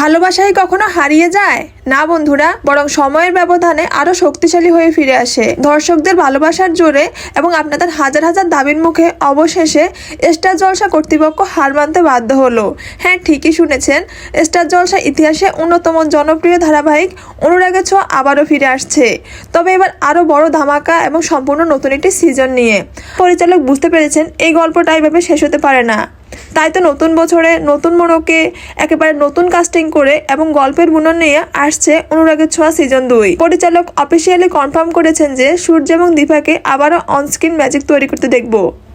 ভালোবাসাই কখনো হারিয়ে যায়? না বন্ধুরা, বরং সময়ের ব্যবধানে আরও শক্তিশালী হয়ে ফিরে আসে। দর্শকদের ভালোবাসার জোরে এবং আপনাদের হাজার হাজার দাবির মুখে অবশেষে স্টার জলসা কর্তৃপক্ষ হার মানতে বাধ্য হলো। হ্যাঁ ঠিকই শুনেছেন, স্টার জলসা ইতিহাসে অন্যতম জনপ্রিয় ধারাবাহিক অনুরাগের ছোঁয়া আবারও ফিরে আসছে। তবে এবার আরও বড় ধামাকা এবং সম্পূর্ণ নতুন একটি সিজন নিয়ে। পরিচালক বুঝতে পেরেছেন, এই গল্পটা এভাবে শেষ হতে পারে না। তাই তো নতুন বছরে নতুন মোড়কে একেবারে নতুন কাস্টিং করে এবং গল্পের বুনন নিয়ে আসছে অনুরাগের ছোঁয়া সিজন দুই। পরিচালক অফিসিয়ালি কনফার্ম করেছেন যে সূর্য এবং দীপাকে আবারও অনস্ক্রিন ম্যাজিক তৈরি করতে দেখব।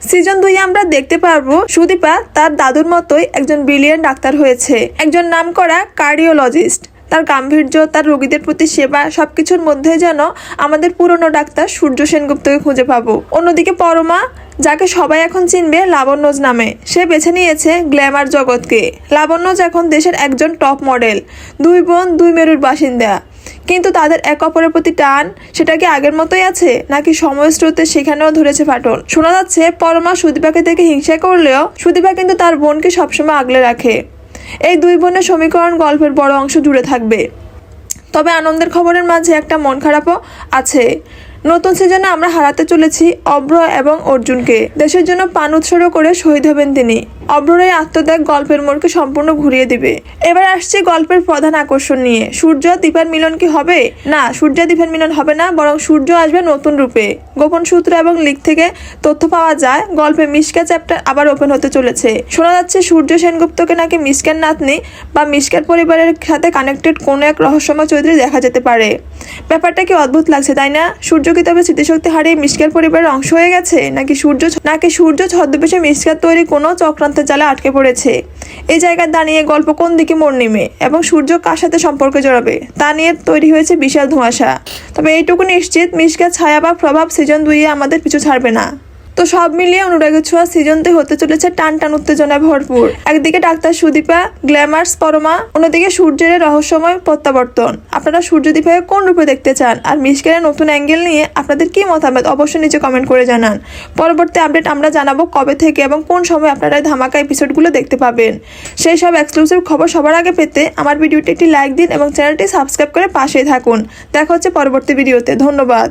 সিজন দুই আমরা দেখতে পারব সুদীপা তার দাদুর মতোই একজন ব্রিলিয়ান ডাক্তার হয়েছে। একজন নামকরা কার্ডিওলজিস্ট তার গাম্ভীর্য, তার রোগীদের প্রতি সেবা সবকিছুর মধ্যে যেন আমাদের পুরনো ডাক্তার সূর্য সেনগুপ্তকে খুঁজে পাবো। অন্যদিকে পরমা যাকে সবাই এখন চিনবে লাবণ্যজ নামে। সে বেছে নিয়েছে গ্ল্যামার জগৎকে। লাবণ্যজ এখন দেশের একজন টপ মডেল। দুই বোন, দুই মেরুর বাসিন্দা। কিন্তু তাদের এক অপরের প্রতি টান, সেটা কি আগের মতোই আছে? নাকি সময় স্রোতে সেখানেও ধরেছে ফাটল? শোনা যাচ্ছে, পরমা সুদীপাকে দেখে হিংসা করলেও সুদীপা কিন্তু তার বোনকে সবসময় আগলে রাখে। এই দুই বোনের সমীকরণ গল্পের বড় অংশ জুড়ে থাকবে। তবে আনন্দের খবরের মাঝে একটা মন খারাপও আছে। নতুন সিজনে আমরা হারাতে চলেছি অব্র এবং অর্জুনকে। দেশের জন্য পান উৎসর্গ করে শহীদ হবেন তিনি। অব্রর আত্মত্যাগ গল্পের মোড়কে সম্পূর্ণ ঘুরিয়ে দিবে। এবার আসছে গল্পের প্রধান আকর্ষণ নিয়ে। সূর্য দীপার মিলন কি হবে? না, সূর্য দীপার মিলন হবে না, বরং সূর্য আসবে নতুন রূপে। গোপন সূত্র এবং লিক থেকে তথ্য পাওয়া যায়, গল্পে মিসকা চ্যাপ্টার আবার ওপেন হতে চলেছে। শোনা যাচ্ছে সূর্য সেনগুপ্তকে নাকি মিসকার নাতনি বা মিসকার পরিবারের সাথে কানেক্টেড কোনো এক রহস্যময় চরিত্রে দেখা যেতে পারে। ব্যাপারটা কি অদ্ভুত লাগছে, তাই না? সূর্য কি তবে স্মৃতিশক্তি হারিয়ে মিসকার পরিবারের অংশ হয়ে গেছে? নাকি সূর্য নাকি সূর্য ছদ্মবেশে মিসকার তৈরি কোনো চক্রান্তের জালে আটকে পড়েছে। এই জায়গায় দাঁড়িয়ে গল্প কোন দিকে মোড় নেমে এবং সূর্য কার সাথে সম্পর্কে জড়াবে, তা নিয়ে তৈরি হয়েছে বিশাল ধোঁয়াশা। তবে এইটুকু নিশ্চিত, মিশকা ছায়া বা প্রভাব সিজন দুইয়ে আমাদের পিছু ছাড়বে না। তো সব মিলিয়ে অনুরাগের ছোঁয়া সিজনতে হতে চলেছে টান টান উত্তেজনায় ভরপুর। একদিকে ডাক্তার সুদীপা, গ্ল্যামার্স পরমা, অন্যদিকে সূর্যের রহস্যময় প্রত্যাবর্তন। আপনারা সূর্যদীপাকে কোন রূপে দেখতে চান? আর মিসকের নতুন অ্যাঙ্গেল নিয়ে আপনাদের কি মতামত? অবশ্যই নিচে কমেন্ট করে জানান। পরবর্তী আপডেট আমরা জানাব কবে থেকে এবং কোন সময় আপনারা ধামাকা এপিসোডগুলো দেখতে পাবেন। সেই সব এক্সক্লুসিভ খবর সবার আগে পেতে আমার ভিডিওটি একটি লাইক দিন এবং চ্যানেলটি সাবস্ক্রাইব করে পাশেই থাকুন। দেখা হচ্ছে পরবর্তী ভিডিওতে ধন্যবাদ।